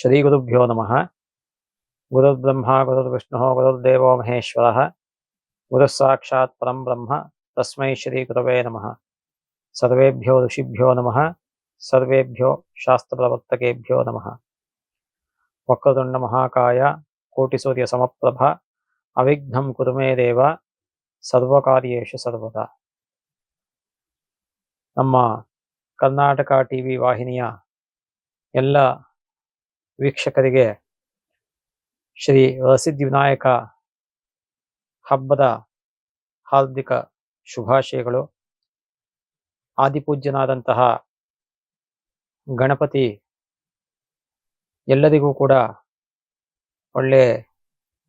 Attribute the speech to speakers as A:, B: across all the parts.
A: ಶ್ರೀಗುರುಭ್ಯೋ ನಮಃ ಗುರುರ್ಬ್ರಹ್ಮ ಗುರುರ್ವಿಷ್ಣು ಗುರುರ್ದೇವೋ ಮಹೇಶ್ವರಃ ಗುರುಃ ಸಾಕ್ಷಾತ್ ಪರಂ ಬ್ರಹ್ಮ ತಸ್ಮೈ ಶ್ರೀ ಗುರವೇ ನಮಃ ಸರ್ವೇಭ್ಯೋ ಋಷಿಭ್ಯೋ ನಮಃ ಸರ್ವೇಭ್ಯೋ ಶಾಸ್ತ್ರಪ್ರವರ್ತಕೇಭ್ಯೋ ನಮಃ ವಕ್ರತುಂಡ ಮಹಾಕಾಯ ಕೋಟಿಸೂರ್ಯ ಸಮಪ್ರಭ ಅವಿಘ್ನಂ ಕುರು ಮೇ ದೇವ ಸರ್ವಕಾರ್ಯೇಷು ಸರ್ವದಾ ನಮ್ಮ ಕರ್ನಾಟಕ ಟಿವಿ ವಾಹಿನಿಯ ಎಲ್ಲ ವೀಕ್ಷಕರಿಗೆ ಶ್ರೀ ವಸಿದ್ಧಿ ವಿನಾಯಕ ಹಬ್ಬದ ಹಾರ್ದಿಕ ಶುಭಾಶಯಗಳು. ಆದಿಪೂಜ್ಯನಾದಂತಹ ಗಣಪತಿ ಎಲ್ಲರಿಗೂ ಕೂಡ ಒಳ್ಳೆ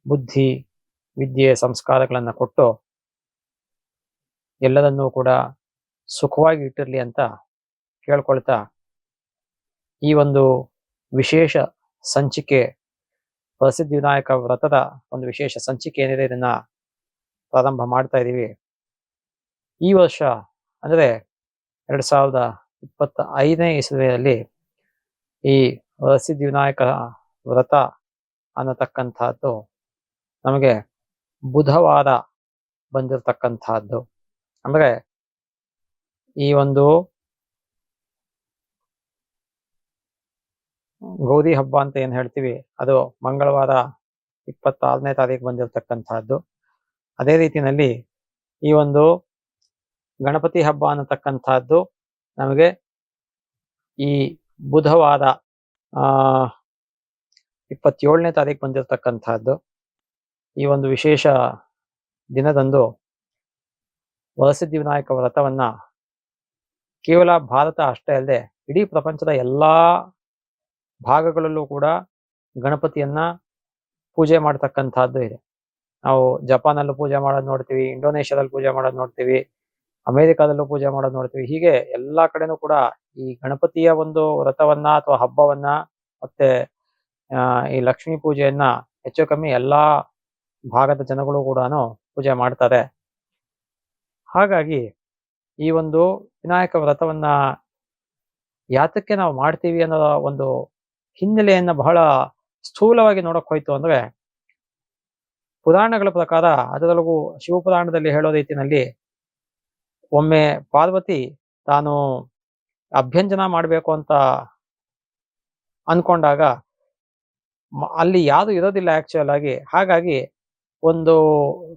A: ಬುದ್ಧಿ, ವಿದ್ಯೆ, ಸಂಸ್ಕಾರಗಳನ್ನು ಕೊಟ್ಟು ಎಲ್ಲರನ್ನೂ ಕೂಡ ಸುಖವಾಗಿ ಇಟ್ಟಿರಲಿ ಅಂತ ಕೇಳ್ಕೊಳ್ತಾ ಈ ಒಂದು ವಿಶೇಷ ಸಂಚಿಕೆ, ಪ್ರಸಿದ್ಧಿ ವಿನಾಯಕ ವ್ರತದ ಒಂದು ವಿಶೇಷ ಸಂಚಿಕೆ ಏನಿದೆ ಇದನ್ನ ಪ್ರಾರಂಭ ಮಾಡ್ತಾ ಇದ್ದೀವಿ ಈ ವರ್ಷ ಅಂದರೆ ಎರಡು ಸಾವಿರದ ಇಪ್ಪತ್ತ ಐದನೇ ಇಸವಿಯಲ್ಲಿ ಈ ಪ್ರಸಿದ್ಧಿ ವಿನಾಯಕ ವ್ರತ ಅನ್ನತಕ್ಕಂಥದ್ದು ನಮಗೆ ಬುಧವಾರ ಬಂದಿರತಕ್ಕಂಥದ್ದು. ಅಂದ್ರೆ ಈ ಒಂದು ಗೌರಿ ಹಬ್ಬ ಅಂತ ಏನ್ ಹೇಳ್ತೀವಿ, ಅದು ಮಂಗಳವಾರ ಇಪ್ಪತ್ತಾರನೇ ತಾರೀಕು ಬಂದಿರತಕ್ಕಂತಹದ್ದು ಅದೇ ರೀತಿಯಲ್ಲಿ ಈ ಒಂದು ಗಣಪತಿ ಹಬ್ಬ ಅನ್ನತಕ್ಕಂತಹದ್ದು ನಮಗೆ ಈ ಬುಧವಾರ, ಆ, ಇಪ್ಪತ್ತೇಳನೇ ತಾರೀಕು ಬಂದಿರತಕ್ಕಂತಹದ್ದು ಈ ಒಂದು ವಿಶೇಷ ದಿನದಂದು ವರಸಿದ್ಧಿ ವಿನಾಯಕ ವ್ರತವನ್ನ ಕೇವಲ ಭಾರತ ಅಷ್ಟೇ ಅಲ್ಲದೆ ಇಡೀ ಪ್ರಪಂಚದ ಎಲ್ಲಾ ಭಾಗಗಳಲ್ಲೂ ಕೂಡ ಗಣಪತಿಯನ್ನ ಪೂಜೆ ಮಾಡ್ತಕ್ಕಂಥದ್ದು ಇದೆ. ನಾವು ಜಪಾನಲ್ಲೂ ಪೂಜೆ ಮಾಡೋದು ನೋಡ್ತೀವಿ, ಇಂಡೋನೇಷ್ಯಾದಲ್ಲಿ ಪೂಜೆ ಮಾಡೋದು ನೋಡ್ತೀವಿ, ಅಮೆರಿಕಾದಲ್ಲೂ ಪೂಜೆ ಮಾಡೋದು ನೋಡ್ತೀವಿ. ಹೀಗೆ ಎಲ್ಲಾ ಕಡೆನೂ ಕೂಡ ಈ ಗಣಪತಿಯ ಒಂದು ವ್ರತವನ್ನ ಅಥವಾ ಹಬ್ಬವನ್ನ ಮತ್ತೆ ಈ ಲಕ್ಷ್ಮೀ ಪೂಜೆಯನ್ನ ಹೆಚ್ಚು ಕಮ್ಮಿ ಎಲ್ಲಾ ಭಾಗದ ಜನಗಳು ಕೂಡ ಪೂಜೆ ಮಾಡ್ತಾರೆ. ಹಾಗಾಗಿ ಈ ಒಂದು ವಿನಾಯಕ ವ್ರತವನ್ನ ಯಾತಕ್ಕೆ ನಾವು ಮಾಡ್ತೀವಿ ಅನ್ನೋ ಒಂದು ಹಿನ್ನೆಲೆಯನ್ನ ಬಹಳ ಸ್ಥೂಲವಾಗಿ ನೋಡಕ್ ಹೋಯ್ತು ಅಂದ್ರೆ ಪುರಾಣಗಳ ಪ್ರಕಾರ ಅದರೊಳಗೂ ಶಿವಪುರಾಣದಲ್ಲಿ ಹೇಳೋ ರೀತಿನಲ್ಲಿ ಒಮ್ಮೆ ಪಾರ್ವತಿ ತಾನು ಅಭ್ಯಂಜನ ಮಾಡಬೇಕು ಅಂತ ಅನ್ಕೊಂಡಾಗ ಅಲ್ಲಿ ಯಾರು ಇರೋದಿಲ್ಲ ಆಕ್ಚುಯಲ್ ಆಗಿ. ಹಾಗಾಗಿ ಒಂದು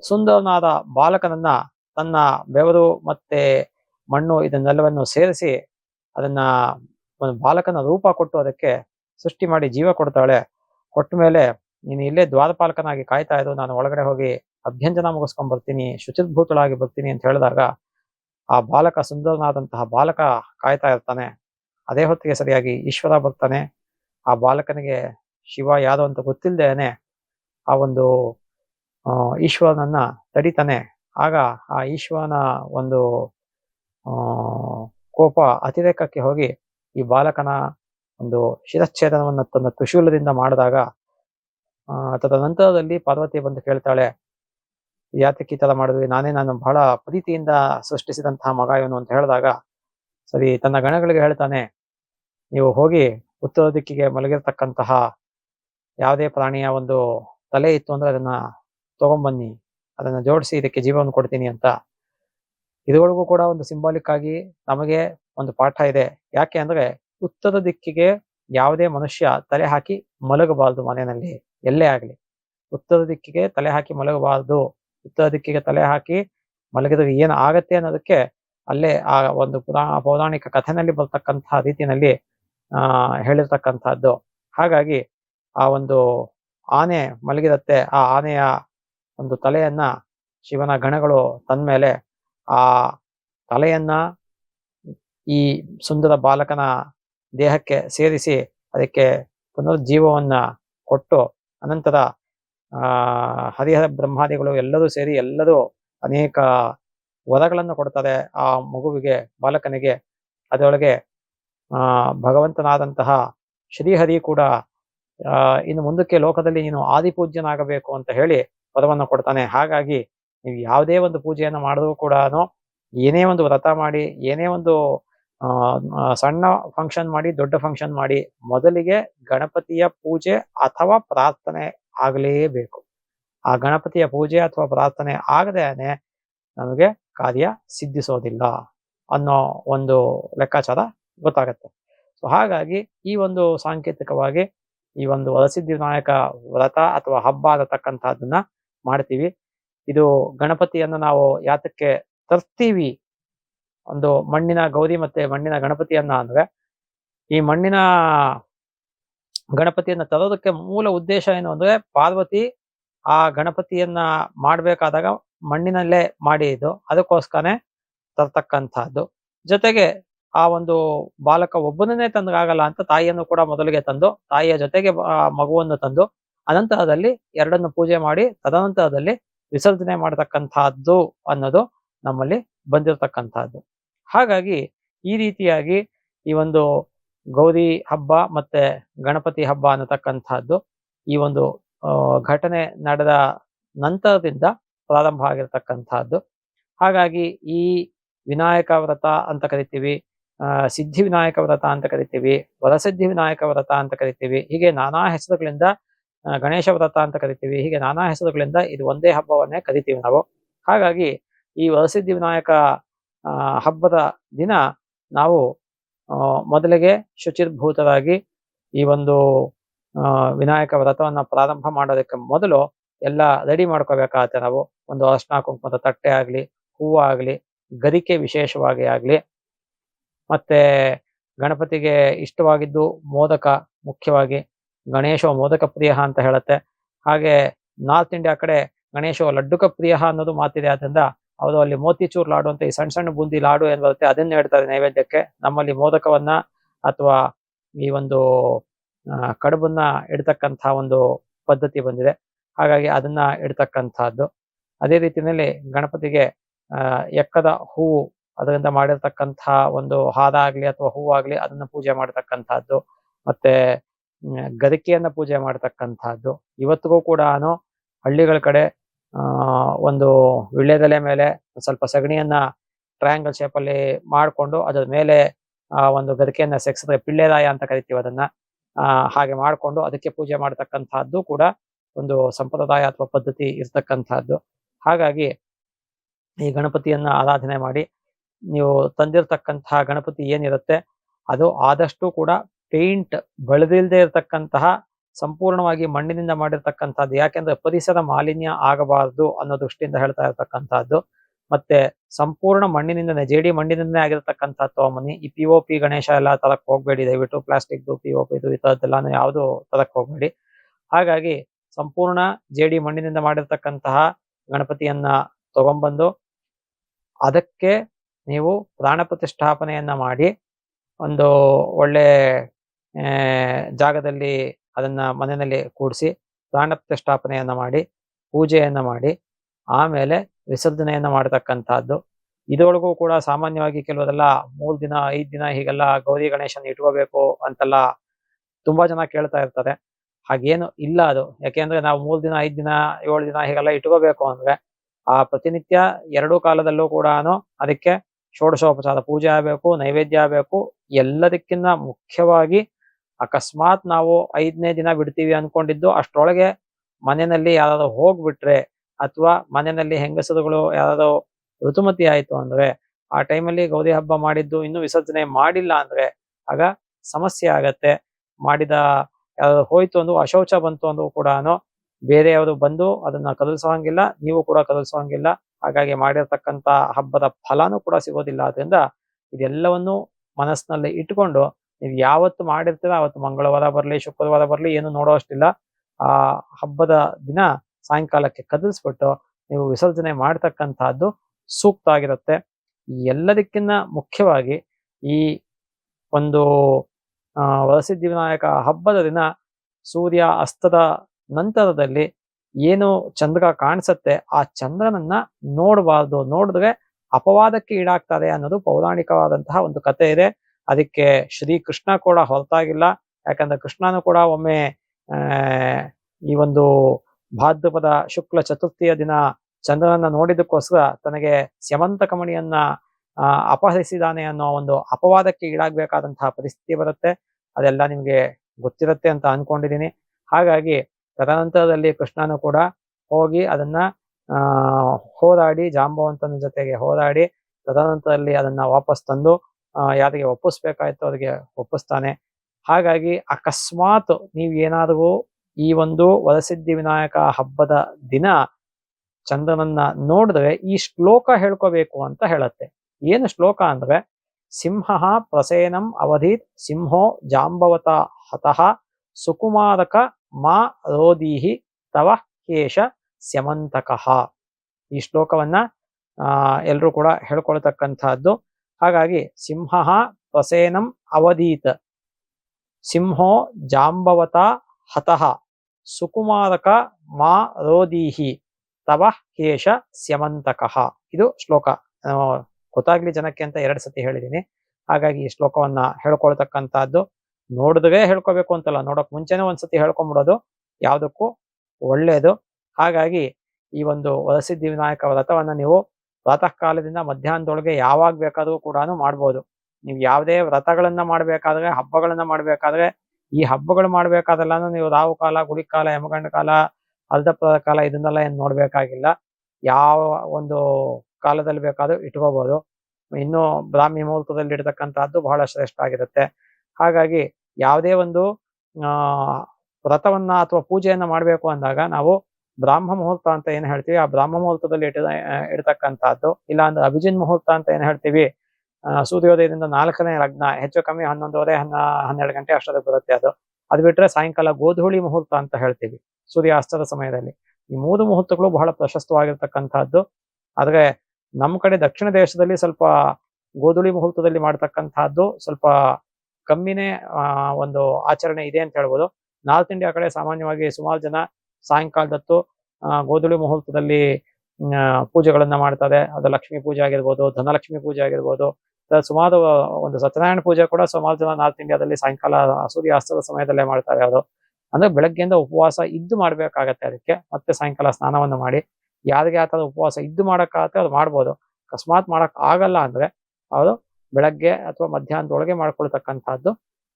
A: ಸುಂದರನಾದ ಬಾಲಕನನ್ನ ತನ್ನ ಬೆವರು ಮತ್ತೆ ಮಣ್ಣು ಇದನ್ನೆಲ್ಲವನ್ನು ಸೇರಿಸಿ ಅದನ್ನ ಒಂದು ಬಾಲಕನ ರೂಪ ಕೊಟ್ಟು ಅದಕ್ಕೆ ಸೃಷ್ಟಿ ಮಾಡಿ ಜೀವ ಕೊಡ್ತಾಳೆ. ಕೊಟ್ಟ ಮೇಲೆ ನೀನು ಇಲ್ಲೇ ದ್ವಾದಪಾಲಕನಾಗಿ ಕಾಯ್ತಾ ಇದ್ದು ನಾನು ಒಳಗಡೆ ಹೋಗಿ ಅಭ್ಯಂಜನ ಮುಗಿಸ್ಕೊಂಡ್ ಬರ್ತೀನಿ. ಶುಚಿರ್ಭೂತಳಾಗಿ ಬರ್ತೀನಿ ಅಂತ ಹೇಳಿದಾಗ ಆ ಬಾಲಕ ಸುಂದರನಾದಂತಹ ಬಾಲಕ ಕಾಯ್ತಾ ಇರ್ತಾನೆ. ಅದೇ ಹೊತ್ತಿಗೆ ಸರಿಯಾಗಿ ಈಶ್ವರ ಬರ್ತಾನೆ. ಆ ಬಾಲಕನಿಗೆ ಶಿವ ಯಾರು ಅಂತ ಗೊತ್ತಿಲ್ಲದೇನೆ ಆ ಒಂದು ಈಶ್ವರನನ್ನ ತಡಿತಾನೆ. ಆಗ ಆ ಈಶ್ವರನ ಒಂದು ಕೋಪ ಅತಿರೇಕಕ್ಕೆ ಹೋಗಿ ಈ ಬಾಲಕನ ಒಂದು ಶಿರಚ್ಛೇದನವನ್ನು ತನ್ನ ತ್ರಿಶೂಲದಿಂದ ಮಾಡಿದಾಗ ತದನಂತರದಲ್ಲಿ ಪಾರ್ವತಿ ಬಂದು ಕೇಳ್ತಾಳೆ ಯಾತಕ್ಕೆ ತರ ಮಾಡಿದ್ವಿ ನಾನೇ ನಾನು ಬಹಳ ಪ್ರೀತಿಯಿಂದ ಸೃಷ್ಟಿಸಿದಂತಹ ಮಗ ಇವನು ಅಂತ ಹೇಳಿದಾಗ, ಸರಿ, ತನ್ನ ಗಣಗಳಿಗೆ ಹೇಳ್ತಾನೆ, ನೀವು ಹೋಗಿ ಉತ್ತರ ದಿಕ್ಕಿಗೆ ಮಲಗಿರ್ತಕ್ಕಂತಹ ಯಾವುದೇ ಪ್ರಾಣಿಯ ಒಂದು ತಲೆ ಇತ್ತು ಅಂದ್ರೆ ಅದನ್ನ ತಗೊಂಬನ್ನಿ, ಅದನ್ನ ಜೋಡಿಸಿ ಇದಕ್ಕೆ ಜೀವವನ್ನು ಕೊಡ್ತೀನಿ ಅಂತ. ಇದುವರೆಗೂ ಕೂಡ ಒಂದು ಸಿಂಬಾಲಿಕ್ ಆಗಿ ನಮಗೆ ಒಂದು ಪಾಠ ಇದೆ. ಯಾಕೆ ಅಂದ್ರೆ ಉತ್ತರ ದಿಕ್ಕಿಗೆ ಯಾವುದೇ ಮನುಷ್ಯ ತಲೆ ಹಾಕಿ ಮಲಗಬಾರದು ಮನೆಯಲ್ಲಿ. ಎಲ್ಲೇ ಆಗಲಿ. ಉತ್ತರ ದಿಕ್ಕಿಗೆ ತಲೆ ಹಾಕಿ ಮಲಗಬಾರದು. ಉತ್ತರ ದಿಕ್ಕಿಗೆ ತಲೆ ಹಾಕಿ ಮಲಗಿದ್ರೆ ಏನು ಆಗತ್ತೆ ಅನ್ನೋದಕ್ಕೆ ಅಲ್ಲೇ ಆ ಒಂದು ಪುರಾಣ ಪೌರಾಣಿಕ ಕಥೆನಲ್ಲಿ ಬರ್ತಕ್ಕಂತಹ ರೀತಿಯಲ್ಲಿ, ಆ, ಹೇಳಿರ್ತಕ್ಕಂಥದ್ದು. ಹಾಗಾಗಿ ಆ ಒಂದು ಆನೆ ಮಲಗಿರತ್ತೆ ಆ ಆನೆಯ ಒಂದು ತಲೆಯನ್ನ ಶಿವನ ಗಣಗಳು ತಂದ್ಮೇಲೆ ಆ ತಲೆಯನ್ನ ಈ ಸುಂದರ ಬಾಲಕನ ದೇಹಕ್ಕೆ ಸೇರಿಸಿ ಅದಕ್ಕೆ ಪುನರ್ಜೀವವನ್ನ ಕೊಟ್ಟು ಅನಂತರ, ಆ, ಹರಿಹರ ಬ್ರಹ್ಮಾದಿಗಳು ಎಲ್ಲರೂ ಸೇರಿ ಎಲ್ಲರೂ ಅನೇಕ ವರಗಳನ್ನು ಕೊಡ್ತಾರೆ ಆ ಮಗುವಿಗೆ, ಬಾಲಕನಿಗೆ. ಅದರೊಳಗೆ, ಆ, ಭಗವಂತನಾದಂತಹ ಶ್ರೀಹರಿ ಕೂಡ ಇನ್ನು ಮುಂದಕ್ಕೆ ಲೋಕದಲ್ಲಿ ನೀನು ಆದಿಪೂಜ್ಯನಾಗಬೇಕು ಅಂತ ಹೇಳಿ ವರವನ್ನು ಕೊಡ್ತಾನೆ. ಹಾಗಾಗಿ ನೀವು ಯಾವುದೇ ಒಂದು ಪೂಜೆಯನ್ನು ಮಾಡಿದ್ರು ಕೂಡ ಏನೇ ಒಂದು ವ್ರತ ಮಾಡಿ, ಏನೇ ಒಂದು ಸಣ್ಣ ಫಂಕ್ಷನ್ ಮಾಡಿ, ದೊಡ್ಡ ಫಂಕ್ಷನ್ ಮಾಡಿ ಮೊದಲಿಗೆ ಗಣಪತಿಯ ಪೂಜೆ ಅಥವಾ ಪ್ರಾರ್ಥನೆ ಆಗಲೇಬೇಕು. ಆ ಗಣಪತಿಯ ಪೂಜೆ ಅಥವಾ ಪ್ರಾರ್ಥನೆ ಆಗದೇನೆ ನಮಗೆ ಕಾರ್ಯ ಸಿದ್ಧಿಸೋದಿಲ್ಲ ಅನ್ನೋ ಒಂದು ಲೆಕ್ಕಾಚಾರ ಗೊತ್ತಾಗತ್ತೆ. ಸೊ ಹಾಗಾಗಿ ಈ ಒಂದು ಸಾಂಕೇತಿಕವಾಗಿ ಈ ಒಂದು ವರಸಿದ್ಧಿ ವಿನಾಯಕ ವ್ರತ ಅಥವಾ ಹಬ್ಬ ಅನ್ನತಕ್ಕಂಥದ್ದನ್ನ ಮಾಡ್ತೀವಿ. ಇದು ಗಣಪತಿಯನ್ನು ನಾವು ಯಾತಕ್ಕೆ ತರ್ತೀವಿ ಒಂದು ಮಣ್ಣಿನ ಗೌರಿ ಮತ್ತೆ ಮಣ್ಣಿನ ಗಣಪತಿಯನ್ನ ಅಂದ್ರೆ ಈ ಮಣ್ಣಿನ ಗಣಪತಿಯನ್ನ ತರೋದಕ್ಕೆ ಮೂಲ ಉದ್ದೇಶ ಏನು ಅಂದ್ರೆ ಪಾರ್ವತಿ ಆ ಗಣಪತಿಯನ್ನ ಮಾಡ್ಬೇಕಾದಾಗ ಮಣ್ಣಿನಲ್ಲೇ ಮಾಡಿದ್ದು ಅದಕ್ಕೋಸ್ಕರನೇ ತರ್ತಕ್ಕಂಥದ್ದು. ಜೊತೆಗೆ ಆ ಒಂದು ಬಾಲಕ ಒಬ್ಬನನ್ನೇ ತಂದಾಗಲ್ಲ ಅಂತ ತಾಯಿಯನ್ನು ಕೂಡ ಮೊದಲಿಗೆ ತಂದು, ತಾಯಿಯ ಜೊತೆಗೆ ಮಗುವನ್ನು ತಂದು, ಅನಂತರದಲ್ಲಿ ಎರಡನ್ನು ಪೂಜೆ ಮಾಡಿ, ತದನಂತರದಲ್ಲಿ ವಿಸರ್ಜನೆ ಮಾಡತಕ್ಕಂತಹದ್ದು ಅನ್ನೋದು ನಮ್ಮಲ್ಲಿ ಬಂದಿರತಕ್ಕಂತಹದ್ದು ಹಾಗಾಗಿ ಈ ರೀತಿಯಾಗಿ ಈ ಒಂದು ಗೌರಿ ಹಬ್ಬ ಮತ್ತೆ ಗಣಪತಿ ಹಬ್ಬ ಅನ್ನತಕ್ಕಂಥದ್ದು ಈ ಒಂದು ಘಟನೆ ನಡೆದ ನಂತರದಿಂದ ಪ್ರಾರಂಭ ಆಗಿರತಕ್ಕಂಥದ್ದು. ಹಾಗಾಗಿ ಈ ವಿನಾಯಕ ವ್ರತ ಅಂತ ಕರಿತೀವಿ ಸಿದ್ಧಿ ವಿನಾಯಕ ವ್ರತ ಅಂತ ಕರಿತೀವಿ, ವರಸಿದ್ಧಿ ವಿನಾಯಕ ವ್ರತ ಅಂತ ಕರಿತೀವಿ, ಹೀಗೆ ನಾನಾ ಹೆಸರುಗಳಿಂದ ಗಣೇಶ ವ್ರತ ಅಂತ ಕರಿತೀವಿ, ಹೀಗೆ ನಾನಾ ಹೆಸರುಗಳಿಂದ ಇದು ಒಂದೇ ಹಬ್ಬವನ್ನೇ ಕರಿತೀವಿ ನಾವು. ಹಾಗಾಗಿ ಈ ವರಸಿದ್ಧಿ ವಿನಾಯಕ ಹಬ್ಬದ ದಿನ ನಾವು ಮೊದಲಿಗೆ ಶುಚಿರ್ಭೂತರಾಗಿ ಈ ಒಂದು ವಿನಾಯಕ ವ್ರತವನ್ನ ಪ್ರಾರಂಭ ಮಾಡೋದಕ್ಕೆ ಮೊದಲು ಎಲ್ಲ ರೆಡಿ ಮಾಡ್ಕೋಬೇಕಾಗತ್ತೆ ನಾವು. ಒಂದು ಅರ್ಶನ ಕುಂಕುಮದ ತಟ್ಟೆ ಆಗ್ಲಿ, ಹೂವು ಆಗ್ಲಿ, ಗರಿಕೆ ವಿಶೇಷವಾಗಿ ಆಗ್ಲಿ. ಮತ್ತೆ ಗಣಪತಿಗೆ ಇಷ್ಟವಾಗಿದ್ದು ಮೋದಕ ಮುಖ್ಯವಾಗಿ, ಗಣೇಶ ಮೋದಕ ಪ್ರಿಯ ಅಂತ ಹೇಳುತ್ತೆ. ಹಾಗೆ ನಾರ್ತ್ ಇಂಡಿಯಾ ಕಡೆ ಗಣೇಶ ಲಡ್ಡುಕ ಪ್ರಿಯ ಅನ್ನೋದು ಮಾತಿದೆ. ಆದ್ರಿಂದ ಅವರು ಅಲ್ಲಿ ಮೋತಿಚೂರ್ ಲಾಡು ಅಂತ ಈ ಸಣ್ಣ ಸಣ್ಣ ಬೂಂದಿ ಲಾಡು ಏನ್ ಬರುತ್ತೆ, ಅದನ್ನ ಇಡ್ತಾರೆ ನೈವೇದ್ಯಕ್ಕೆ. ನಮ್ಮಲ್ಲಿ ಮೋದಕವನ್ನ ಅಥವಾ ಈ ಒಂದು ಕಡುಬನ್ನ ಇಡ್ತಕ್ಕಂತಹ ಒಂದು ಪದ್ಧತಿ ಬಂದಿದೆ. ಹಾಗಾಗಿ ಅದನ್ನ ಇಡ್ತಕ್ಕಂಥದ್ದು. ಅದೇ ರೀತಿಯಲ್ಲಿ ಗಣಪತಿಗೆ ಎಕ್ಕದ ಹೂವು, ಅದರಿಂದ ಮಾಡಿರ್ತಕ್ಕಂಥ ಒಂದು ಹಾರ ಆಗ್ಲಿ ಅಥವಾ ಹೂವಾಗ್ಲಿ ಅದನ್ನ ಪೂಜೆ ಮಾಡತಕ್ಕಂಥದ್ದು. ಮತ್ತೆ ಗದಕಿಯನ್ನ ಪೂಜೆ ಮಾಡತಕ್ಕಂಥದ್ದು. ಇವತ್ತಿಗೂ ಕೂಡ ಹಳ್ಳಿಗಳ ಕಡೆ ಒಂದು ವಿಳ್ಯದೆಲೆ ಮೇಲೆ ಸ್ವಲ್ಪ ಸಗಣಿಯನ್ನ ಟ್ರಯಾಂಗಲ್ ಶೇಪ್ ಅಲ್ಲಿ ಮಾಡ್ಕೊಂಡು ಅದರ ಮೇಲೆ, ಆ, ಒಂದು ಗದಕೆಯನ್ನ ಸೆಕ್ಸಿದ್ರೆ ಪಿಳ್ಳೆದಾಯ ಅಂತ ಕರಿತೀವಿ ಅದನ್ನ. ಆ, ಹಾಗೆ ಮಾಡ್ಕೊಂಡು ಅದಕ್ಕೆ ಪೂಜೆ ಮಾಡತಕ್ಕಂತಹದ್ದು ಕೂಡ ಒಂದು ಸಂಪ್ರದಾಯ ಅಥವಾ ಪದ್ಧತಿ ಇರ್ತಕ್ಕಂತಹದ್ದು. ಹಾಗಾಗಿ ಈ ಗಣಪತಿಯನ್ನ ಆರಾಧನೆ ಮಾಡಿ ನೀವು ತಂದಿರತಕ್ಕಂತಹ ಗಣಪತಿ ಏನಿರುತ್ತೆ ಅದು ಆದಷ್ಟು ಕೂಡ ಪೇಂಟ್ ಬಳದಿಲ್ದೇ ಇರತಕ್ಕಂತಹ ಸಂಪೂರ್ಣವಾಗಿ ಮಣ್ಣಿನಿಂದ ಮಾಡಿರ್ತಕ್ಕಂಥದ್ದು, ಯಾಕೆಂದ್ರೆ ಪರಿಸರ ಮಾಲಿನ್ಯ ಆಗಬಾರದು ಅನ್ನೋ ದೃಷ್ಟಿಯಿಂದ ಹೇಳ್ತಾ ಇರತಕ್ಕಂಥದ್ದು. ಮತ್ತೆ ಸಂಪೂರ್ಣ ಮಣ್ಣಿನಿಂದನೇ, ಜೇಡಿ ಮಣ್ಣಿನಿಂದನೇ ಆಗಿರತಕ್ಕಂಥ ತೋಮನಿ, ಈ ಪಿ ಒ ಪಿ ಗಣೇಶ ಎಲ್ಲ ತರಕ್ ಹೋಗ್ಬೇಡಿ, ದಯವಿಟ್ಟು ಪ್ಲಾಸ್ಟಿಕ್ ಪಿ ಒ ಪಿ ಈ ಯಾವುದು ತರಕ್ ಹೋಗ್ಬೇಡಿ. ಹಾಗಾಗಿ ಸಂಪೂರ್ಣ ಜೇಡಿ ಮಣ್ಣಿನಿಂದ ಮಾಡಿರ್ತಕ್ಕಂತಹ ಗಣಪತಿಯನ್ನ ತಗೊಂಬಂದು ಅದಕ್ಕೆ ನೀವು ಪ್ರಾಣ ಪ್ರತಿಷ್ಠಾಪನೆಯನ್ನ ಮಾಡಿ ಒಂದು ಒಳ್ಳೆ ಜಾಗದಲ್ಲಿ ಅದನ್ನ ಮನೆಯಲ್ಲಿ ಕೂಡಿಸಿ ಪ್ರಾಣ ಸ್ಥಾಪನೆಯನ್ನ ಮಾಡಿ, ಪೂಜೆಯನ್ನ ಮಾಡಿ, ಆಮೇಲೆ ವಿಸರ್ಜನೆಯನ್ನ ಮಾಡತಕ್ಕಂತಹದ್ದು ಇದರೊಳಗೂ ಕೂಡ ಸಾಮಾನ್ಯವಾಗಿ ಕೆಲವರೆಲ್ಲ ಮೂರ್ ದಿನ, ಐದ್ ದಿನ ಹೀಗೆಲ್ಲ ಗೌರಿ ಗಣೇಶನ ಇಟ್ಕೋಬೇಕು ಅಂತೆಲ್ಲ ತುಂಬಾ ಜನ ಕೇಳ್ತಾ ಇರ್ತಾರೆ ಹಾಗೇನು ಇಲ್ಲ ಅದು. ಯಾಕೆಂದ್ರೆ ನಾವು ಮೂರ್ ದಿನ, ಐದ್ ದಿನ, ಏಳು ದಿನ ಹೀಗೆಲ್ಲ ಇಟ್ಕೋಬೇಕು ಅಂದ್ರೆ ಆ ಪ್ರತಿನಿತ್ಯ ಎರಡೂ ಕಾಲದಲ್ಲೂ ಕೂಡ ಅದಕ್ಕೆ ಷೋಡಶೋಪಚಾರ, ಪೂಜೆ ಆಗಬೇಕು, ನೈವೇದ್ಯ ಆಗಬೇಕು ಎಲ್ಲದಕ್ಕಿಂತ ಮುಖ್ಯವಾಗಿ ಅಕಸ್ಮಾತ್ ನಾವು ಐದನೇ ದಿನ ಬಿಡ್ತೀವಿ ಅನ್ಕೊಂಡಿದ್ದು, ಅಷ್ಟರೊಳಗೆ ಮನೆಯಲ್ಲಿ ಯಾರಾದ್ರೂ ಹೋಗ್ಬಿಟ್ರೆ ಅಥವಾ ಮನೆಯಲ್ಲಿ ಹೆಂಗಸರುಗಳು ಯಾರಾದ್ರು ಋತುಮತಿ ಆಯ್ತು ಅಂದ್ರೆ, ಆ ಟೈಮಲ್ಲಿ ಗೌರಿ ಹಬ್ಬ ಮಾಡಿದ್ದು ಇನ್ನೂ ವಿಸರ್ಜನೆ ಮಾಡಿಲ್ಲ ಅಂದ್ರೆ ಆಗ ಸಮಸ್ಯೆ ಆಗತ್ತೆ. ಮಾಡಿದ ಯಾವ್ದಾದ್ರು ಹೋಯ್ತು ಅಂದ್ರು, ಅಶೌಚ ಬಂತು ಅಂದ್ರೂ ಕೂಡ ಬೇರೆಯವರು ಬಂದು ಅದನ್ನ ಕದಲ್ಸೋಂಗಿಲ್ಲ ನೀವು ಕೂಡ ಕದಲ್ಸೋಂಗಿಲ್ಲ ಹಾಗಾಗಿ ಮಾಡಿರ್ತಕ್ಕಂತ ಹಬ್ಬದ ಫಲಾನು ಕೂಡ ಸಿಗೋದಿಲ್ಲ. ಆದ್ರಿಂದ ಇದೆಲ್ಲವನ್ನು ಮನಸ್ಸಿನಲ್ಲಿ ಇಟ್ಕೊಂಡು ನೀವು ಯಾವತ್ತು ಮಾಡಿರ್ತೀರ ಅವತ್ತು ಮಂಗಳವಾರ ಬರಲಿ, ಶುಕ್ರವಾರ ಬರಲಿ, ಏನು ನೋಡೋ ಅಷ್ಟಿಲ್ಲ. ಆ ಹಬ್ಬದ ದಿನ ಸಾಯಂಕಾಲಕ್ಕೆ ಕದಲ್ಸ್ಬಿಟ್ಟು ನೀವು ವಿಸರ್ಜನೆ ಮಾಡ್ತಕ್ಕಂತಹದ್ದು ಸೂಕ್ತ ಆಗಿರುತ್ತೆ. ಎಲ್ಲದಕ್ಕಿನ್ನ ಮುಖ್ಯವಾಗಿ ಈ ಒಂದು, ಆ ವರಸಿದ್ಧಿ ವಿನಾಯಕ ಹಬ್ಬದ ದಿನ ಸೂರ್ಯ ಅಸ್ತದ ನಂತರದಲ್ಲಿ ಏನು ಚಂದ್ರ ಕಾಣಿಸುತ್ತೆ, ಆ ಚಂದ್ರನನ್ನ ನೋಡಬಾರ್ದು. ನೋಡಿದ್ರೆ ಅಪವಾದಕ್ಕೆ ಈಡಾಗ್ತಾರೆ ಅನ್ನೋದು ಪೌರಾಣಿಕವಾದಂತಹ ಒಂದು ಕಥೆ ಇದೆ. ಅದಕ್ಕೆ ಶ್ರೀ ಕೃಷ್ಣ ಕೂಡ ಹೊರತಾಗಿಲ್ಲ. ಯಾಕಂದ್ರೆ ಕೃಷ್ಣನು ಕೂಡ ಒಮ್ಮೆ ಈ ಒಂದು ಭಾದ್ರಪದ ಶುಕ್ಲ ಚತುರ್ಥಿಯ ದಿನ ಚಂದ್ರನನ್ನ ನೋಡಿದಕ್ಕೋಸ್ಕರ ತನಗೆ ಸ್ಯಮಂತ ಕಮಣಿಯನ್ನ ಅಪಹರಿಸಿದಾನೆ ಅನ್ನೋ ಒಂದು ಅಪವಾದಕ್ಕೆ ಈಡಾಗಬೇಕಾದಂತಹ ಪರಿಸ್ಥಿತಿ ಬರುತ್ತೆ. ಅದೆಲ್ಲ ನಿಮ್ಗೆ ಗೊತ್ತಿರುತ್ತೆ ಅಂತ ಅನ್ಕೊಂಡಿದ್ದೀನಿ. ಹಾಗಾಗಿ ತದನಂತರದಲ್ಲಿ ಕೃಷ್ಣನು ಕೂಡ ಹೋಗಿ ಅದನ್ನ ಹೋರಾಡಿ, ಜಾಂಬವಂತನ ಜೊತೆಗೆ ಹೋರಾಡಿ ತದನಂತರದಲ್ಲಿ ಅದನ್ನ ವಾಪಸ್ ತಂದು ಆ, ಯಾರಿಗೆ ಒಪ್ಪಿಸ್ಬೇಕಾಯ್ತು ಅವ್ರಿಗೆ ಒಪ್ಪಿಸ್ತಾನೆ ಹಾಗಾಗಿ ಅಕಸ್ಮಾತ್ ನೀವ್ ಏನಾದರೂ ಈ ಒಂದು ವರಸಿದ್ಧಿ ವಿನಾಯಕ ಹಬ್ಬದ ದಿನ ಚಂದ್ರನನ್ನ ನೋಡಿದ್ರೆ ಈ ಶ್ಲೋಕ ಹೇಳ್ಕೋಬೇಕು ಅಂತ ಹೇಳತ್ತೆ. ಏನು ಶ್ಲೋಕ ಅಂದ್ರೆ, ಸಿಂಹ ಪ್ರಸೇನಂ ಅವಧೀತ್ ಸಿಂಹೋ ಜಾಂಬವತ ಹತಃ ಸುಕುಮಾರಕ ಮಾ ರೋದೀಹಿ ತವ ಕೇಶ ಸ್ಯಮಂತಕಃ. ಈ ಶ್ಲೋಕವನ್ನ, ಆ, ಎಲ್ರು ಕೂಡ ಹೇಳ್ಕೊಳ್ತಕ್ಕಂತಹದ್ದು ಹಾಗಾಗಿ ಸಿಂಹ ತ್ವಸೇನಂ ಅವಧೀತ. ಸಿಂಹೋ ಜಾಂಬವತ ಹತಃ. ಸುಕುಮಾರಕ ಮಾ ರೋದೀಹಿ ತವ ಕೇಶ ಸ್ಯಮಂತಕಃ. ಇದು ಶ್ಲೋಕ. ಗೊತ್ತಾಗ್ಲಿ ಜನಕ್ಕೆ ಅಂತ ಎರಡು ಸತಿ ಹೇಳಿದ್ದೀನಿ. ಹಾಗಾಗಿ ಈ ಶ್ಲೋಕವನ್ನ ಹೇಳ್ಕೊಳ್ತಕ್ಕಂಥದ್ದು ನೋಡಿದ್ರೆ ಹೇಳ್ಕೊಬೇಕು ಅಂತಲ್ಲ. ನೋಡಕ್ ಮುಂಚೆನೆ ಒಂದ್ಸತಿ ಹೇಳ್ಕೊಂಬಿಡೋದು ಯಾವುದಕ್ಕೂ ಒಳ್ಳೇದು. ಹಾಗಾಗಿ ಈ ಒಂದು ವರಸಿದ್ಧಿ ವಿನಾಯಕ ವ್ರತವನ್ನ ನೀವು ಪ್ರಾತಃ ಕಾಲದಿಂದ ಮಧ್ಯಾಹ್ನದೊಳಗೆ ಯಾವಾಗ ಬೇಕಾದ್ರೂ ಕೂಡ ಮಾಡ್ಬೋದು. ನೀವು ಯಾವುದೇ ವ್ರತಗಳನ್ನ ಮಾಡ್ಬೇಕಾದ್ರೆ, ಹಬ್ಬಗಳನ್ನ ಮಾಡ್ಬೇಕಾದ್ರೆ, ಈ ಹಬ್ಬಗಳು ಮಾಡಬೇಕಾದಲ್ಲ ನೀವು ರಾವು ಕಾಲ, ಗುಡಿ ಕಾಲ, ಯಮಗಂಡ ಕಾಲ ಅರ್ಧಪ್ರದ ಕಾಲ ಇದನ್ನೆಲ್ಲ ಏನು ನೋಡ್ಬೇಕಾಗಿಲ್ಲ. ಯಾವ ಒಂದು ಕಾಲದಲ್ಲಿ ಬೇಕಾದ್ರೂ ಇಟ್ಕೋಬಹುದು ಇನ್ನು ಬ್ರಾಹ್ಮಿ ಮುಹೂರ್ತದಲ್ಲಿ ಇಡ್ತಕ್ಕಂತಹದ್ದು ಬಹಳ ಶ್ರೇಷ್ಠ ಆಗಿರುತ್ತೆ. ಹಾಗಾಗಿ ಯಾವುದೇ ಒಂದು ವ್ರತವನ್ನ ಅಥವಾ ಪೂಜೆಯನ್ನ ಮಾಡಬೇಕು ಅಂದಾಗ ನಾವು ಬ್ರಾಹ್ಮ ಮುಹೂರ್ತ ಅಂತ ಏನ್ ಹೇಳ್ತೀವಿ? ಆ ಬ್ರಾಹ್ಮ ಮುಹೂರ್ತದಲ್ಲಿ ಇಟ್ಟ ಇಡ್ತಕ್ಕಂತಹದ್ದು ಇಲ್ಲ ಅಂದ್ರೆ ಅಭಿಜಿನ್ ಮುಹೂರ್ತ ಅಂತ ಏನ್ ಹೇಳ್ತೀವಿ? ಸೂರ್ಯೋದಯದಿಂದ ನಾಲ್ಕನೇ ಲಗ್ನ, ಹೆಚ್ಚು ಕಮ್ಮಿ ಹನ್ನೊಂದುವರೆ, ಹನ್ನ, ಹನ್ನೆರಡು ಗಂಟೆ ಅಷ್ಟೊತ್ತಿಗೆ ಬರುತ್ತೆ ಅದು. ಅದು ಬಿಟ್ರೆ ಸಾಯಂಕಾಲ ಗೋಧೂಳಿ ಮುಹೂರ್ತ ಅಂತ ಹೇಳ್ತೀವಿ, ಸೂರ್ಯಾಸ್ತದ ಸಮಯದಲ್ಲಿ. ಈ ಮೂರು ಮುಹೂರ್ತಗಳು ಬಹಳ ಪ್ರಶಸ್ತವಾಗಿರ್ತಕ್ಕಂಥದ್ದು. ಆದ್ರೆ ನಮ್ಮ ಕಡೆ ದಕ್ಷಿಣ ದೇಶದಲ್ಲಿ ಸ್ವಲ್ಪ ಗೋಧೂಳಿ ಮುಹೂರ್ತದಲ್ಲಿ ಮಾಡ್ತಕ್ಕಂತಹದ್ದು ಸ್ವಲ್ಪ ಕಮ್ಮಿನೇ ಒಂದು ಆಚರಣೆ ಇದೆ ಅಂತ ಹೇಳ್ಬೋದು. ನಾರ್ತ್ ಇಂಡಿಯಾ ಕಡೆ ಸಾಮಾನ್ಯವಾಗಿ ಸುಮಾರು ಜನ ಸಾಯಂಕಾಲದತ್ತು ಗೋಧುಳಿ ಮುಹೂರ್ತದಲ್ಲಿ ಪೂಜೆಗಳನ್ನ ಮಾಡ್ತಾರೆ. ಅದು ಲಕ್ಷ್ಮೀ ಪೂಜೆ ಆಗಿರ್ಬೋದು, ಧನಲಕ್ಷ್ಮಿ ಪೂಜೆ ಆಗಿರ್ಬೋದು. ಸುಮಾರು ಒಂದು ಸತ್ಯನಾರಾಯಣ ಪೂಜೆ ಕೂಡ ಸುಮಾರು ಜನ ನಾರ್ತ್ ಇಂಡಿಯಾದಲ್ಲಿ ಸಾಯಂಕಾಲ ಸೂರ್ಯಾಸ್ತದ ಸಮಯದಲ್ಲೇ ಮಾಡ್ತಾರೆ ಅದು. ಅಂದ್ರೆ ಬೆಳಗ್ಗೆಯಿಂದ ಉಪವಾಸ ಇದ್ದು ಮಾಡ್ಬೇಕಾಗತ್ತೆ ಅದಕ್ಕೆ. ಮತ್ತೆ ಸಾಯಂಕಾಲ ಸ್ನಾನವನ್ನು ಮಾಡಿ. ಯಾರಿಗೆ ಆ ಉಪವಾಸ ಇದ್ದು ಮಾಡೋಕ್ಕಾಗತ್ತೆ ಅದು ಮಾಡ್ಬೋದು. ಅಕಸ್ಮಾತ್ ಮಾಡಕ್ ಆಗಲ್ಲ ಅಂದ್ರೆ ಅದು ಬೆಳಗ್ಗೆ ಅಥವಾ ಮಧ್ಯಾಹ್ನದೊಳಗೆ ಮಾಡ್ಕೊಳ್ತಕ್ಕಂಥದ್ದು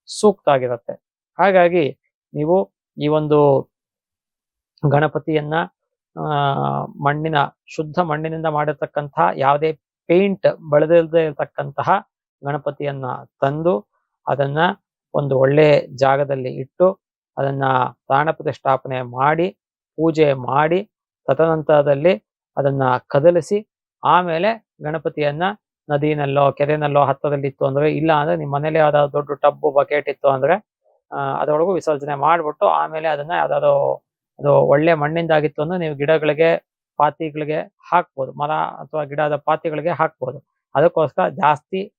A: ಸೂಕ್ತ ಆಗಿರುತ್ತೆ. ಹಾಗಾಗಿ ನೀವು ಈ ಒಂದು ಗಣಪತಿಯನ್ನ ಮಣ್ಣಿನ, ಶುದ್ಧ ಮಣ್ಣಿನಿಂದ ಮಾಡಿರ್ತಕ್ಕಂತಹ ಯಾವುದೇ ಪೇಂಟ್ ಬಳದಿಲ್ಲದೆ ಇರತಕ್ಕಂತಹ ಗಣಪತಿಯನ್ನ ತಂದು ಅದನ್ನ ಒಂದು ಒಳ್ಳೆ ಜಾಗದಲ್ಲಿ ಇಟ್ಟು ಅದನ್ನ ಪ್ರಾಣ ಪ್ರತಿಷ್ಠಾಪನೆ ಮಾಡಿ, ಪೂಜೆ ಮಾಡಿ, ತದನಂತರದಲ್ಲಿ ಅದನ್ನ ಕದಲಿಸಿ, ಆಮೇಲೆ ಗಣಪತಿಯನ್ನ ನದಿನಲ್ಲೋ, ಕೆರೆನಲ್ಲೋ ಹತ್ತದಲ್ಲಿ ಇತ್ತು ಅಂದ್ರೆ, ಇಲ್ಲ ಅಂದ್ರೆ ನಿಮ್ಮ ಮನೇಲಿ ಯಾವ್ದಾದ್ರು ದೊಡ್ಡ ಟಬ್ಬು ಬಕೆಟ್ ಇತ್ತು ಅಂದ್ರೆ ಅದರೊಳಗೂ ವಿಸರ್ಜನೆ ಮಾಡ್ಬಿಟ್ಟು ಆಮೇಲೆ ಅದನ್ನ ಯಾವ್ದಾದ್ರು ಅದು ಒಳ್ಳೆ ಮಣ್ಣಿಂದಾಗಿತ್ತು ಅಂದ್ರೆ ನೀವು ಗಿಡಗಳಿಗೆ ಪಾತಿಗಳಿಗೆ ಹಾಕ್ಬೋದು. ಮರ ಅಥವಾ ಗಿಡದ ಪಾತಿಗಳಿಗೆ ಹಾಕ್ಬೋದು. ಅದಕ್ಕೋಸ್ಕರ ಜಾಸ್ತಿ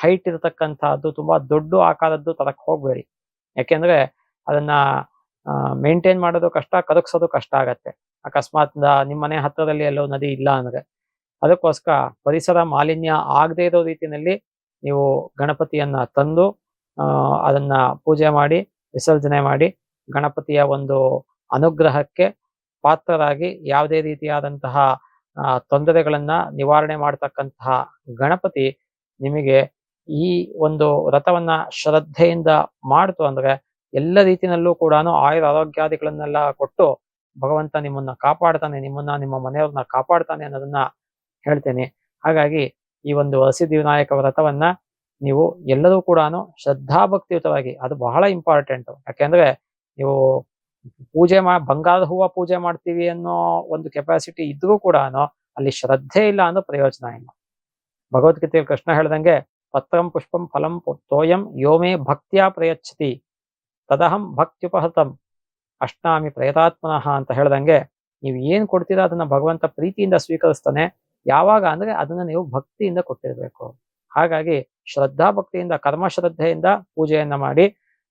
A: ಹೈಟ್ ಇರತಕ್ಕಂತಹದ್ದು ತುಂಬಾ ದೊಡ್ಡ ಆಕಾರದ್ದು ತರಕ್ ಹೋಗ್ಬೇಡಿ. ಯಾಕೆಂದ್ರೆ ಅದನ್ನ ಮೇಂಟೈನ್ ಮಾಡೋದು ಕಷ್ಟ, ಕರಗಿಸೋದು ಕಷ್ಟ ಆಗತ್ತೆ. ಅಕಸ್ಮಾತ್ ದ- ನಿಮ್ ಮನೆ ಹತ್ತಿರದಲ್ಲಿ ಎಲ್ಲೋ ನದಿ ಇಲ್ಲ ಅಂದ್ರೆ. ಅದಕ್ಕೋಸ್ಕರ ಪರಿಸರ ಮಾಲಿನ್ಯ ಆಗದೇ ಇರೋ ರೀತಿಯಲ್ಲಿ ನೀವು ಗಣಪತಿಯನ್ನ ತಂದು ಅದನ್ನ ಪೂಜೆ ಮಾಡಿ, ವಿಸರ್ಜನೆ ಮಾಡಿ, ಗಣಪತಿಯ ಒಂದು ಅನುಗ್ರಹಕ್ಕೆ ಪಾತ್ರರಾಗಿ ಯಾವುದೇ ರೀತಿಯಾದಂತಹ ತೊಂದರೆಗಳನ್ನ ನಿವಾರಣೆ ಮಾಡತಕ್ಕಂತಹ ಗಣಪತಿ ನಿಮಗೆ ಈ ಒಂದು ವ್ರತವನ್ನ ಶ್ರದ್ಧೆಯಿಂದ ಮಾಡ್ತು ಅಂದ್ರೆ ಎಲ್ಲ ರೀತಿನಲ್ಲೂ ಕೂಡ ಆಯುರ ಆರೋಗ್ಯಾದಿಗಳನ್ನೆಲ್ಲ ಕೊಟ್ಟು ಭಗವಂತ ನಿಮ್ಮನ್ನ ಕಾಪಾಡ್ತಾನೆ, ನಿಮ್ಮನ್ನ, ನಿಮ್ಮ ಮನೆಯವ್ರನ್ನ ಕಾಪಾಡ್ತಾನೆ ಅನ್ನೋದನ್ನ ಹೇಳ್ತೇನೆ. ಹಾಗಾಗಿ ಈ ಒಂದು ಹಸಿದಿ ವಿನಾಯಕ ವ್ರತವನ್ನ ನೀವು ಎಲ್ಲರೂ ಕೂಡ ಶ್ರದ್ಧಾಭಕ್ತಿಯುತವಾಗಿ, ಅದು ಬಹಳ ಇಂಪಾರ್ಟೆಂಟ್ ಯಾಕೆಂದ್ರೆ ನೀವು ಪೂಜೆ ಮಾ, ಬಂಗಾರದ ಹೂವ ಪೂಜೆ ಮಾಡ್ತೀವಿ ಅನ್ನೋ ಒಂದು ಕೆಪಾಸಿಟಿ ಇದ್ರೂ ಕೂಡ ಅಲ್ಲಿ ಶ್ರದ್ಧೆ ಇಲ್ಲ ಅನ್ನೋ ಪ್ರಯೋಜನ ಇಲ್ಲ. ಭಗವದ್ಗೀತೆಯಲ್ಲಿ ಕೃಷ್ಣ ಹೇಳ್ದಂಗೆ, ಪತ್ರಂ ಪುಷ್ಪಂ ಫಲಂ ತೋಯಂ ಯೋಮೇ ಭಕ್ತಿಯ ಪ್ರಯಚ್ಛತಿ, ತದಹಂ ಭಕ್ತ್ಯುಪಹತಂ, ಅಷ್ಟಾಮಿ ಪ್ರಯತಾತ್ಮನಃ ಅಂತ ಹೇಳ್ದಂಗೆ, ನೀವು ಏನ್ ಕೊಡ್ತೀರಾ ಅದನ್ನ ಭಗವಂತ ಪ್ರೀತಿಯಿಂದ ಸ್ವೀಕರಿಸ್ತಾನೆ, ಯಾವಾಗ ಅಂದ್ರೆ ಅದನ್ನ ನೀವು ಭಕ್ತಿಯಿಂದ ಕೊಟ್ಟಿರ್ಬೇಕು. ಹಾಗಾಗಿ ಶ್ರದ್ಧಾ ಭಕ್ತಿಯಿಂದ ಕರ್ಮ ಶ್ರದ್ಧೆಯಿಂದ ಪೂಜೆಯನ್ನ ಮಾಡಿ,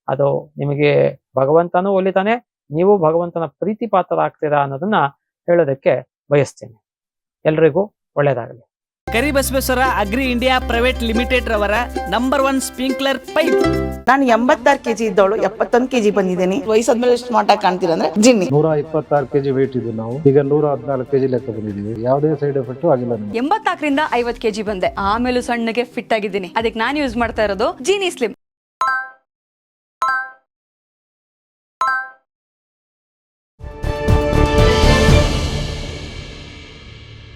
A: ಅದು ನಿಮಗೆ ಭಗವಂತನೂ ಒಲಿತಾನೆ ನೀವು ಭಗವಂತನ ಪ್ರೀತಿ ಪಾತ್ರರಾಗ್ತೀರಾ ಅನ್ನೋದನ್ನ ಹೇಳೋದಕ್ಕೆ ಬಯಸ್ತೇನೆ. ಎಲ್ರಿಗೂ ಒಳ್ಳೇದಾಗಲಿ.
B: Karibasaveshwara agri India private limited ರವರ ನಂಬರ್ ಒನ್ ಸ್ಪ್ರಿಂಕ್ಲರ್ ಪೈಪ್
C: ನಾನು ಎಂಬತ್ತಾರು ಕೆಜಿ ಇದ್ದವಳು ಎಪ್ಪತ್ತೊಂದು ಕೆಜಿ ಬಂದಿದ್ದೀನಿ. ವಯಸ್ಸಾದ್ಮೇಲೆ ಎಷ್ಟು ಮಾಟ ಕಾಣ್ತೀರಾ ಅಂದ್ರೆ ಜಿನ್ನಿ.
D: ನೂರ ಇಪ್ಪತ್ತಾರು ಕೆಜಿ ವೇಟ್ ಇದ್ದು ನಾವು. ಈಗ ನೂರ ಹದಿನಾಲ್ಕು ಕೆಜಿ ಲೆಕ್ಕ ಬಂದಿದ್ದೀವಿ. ಯಾವುದೇ ಸೈಡ್ ಎಫೆಕ್ಟ್ ಆಗಿಲ್ಲ ಎಂಬತ್ತಾಕರಿಂದ
E: ಎಂಬತ್ನಾಲ್ಕರಿಂದ ಐವತ್ ಕೆಜಿ ಬಂದೆ. ಆಮೇಲೆ ಸಣ್ಣಗೆ ಫಿಟ್ ಆಗಿದ್ದೀನಿ. ಅದಕ್ಕೆ ನಾನು ಯೂಸ್ ಮಾಡ್ತಾ ಇರೋದು ಜೀನಿ ಸ್ಲಿಮ್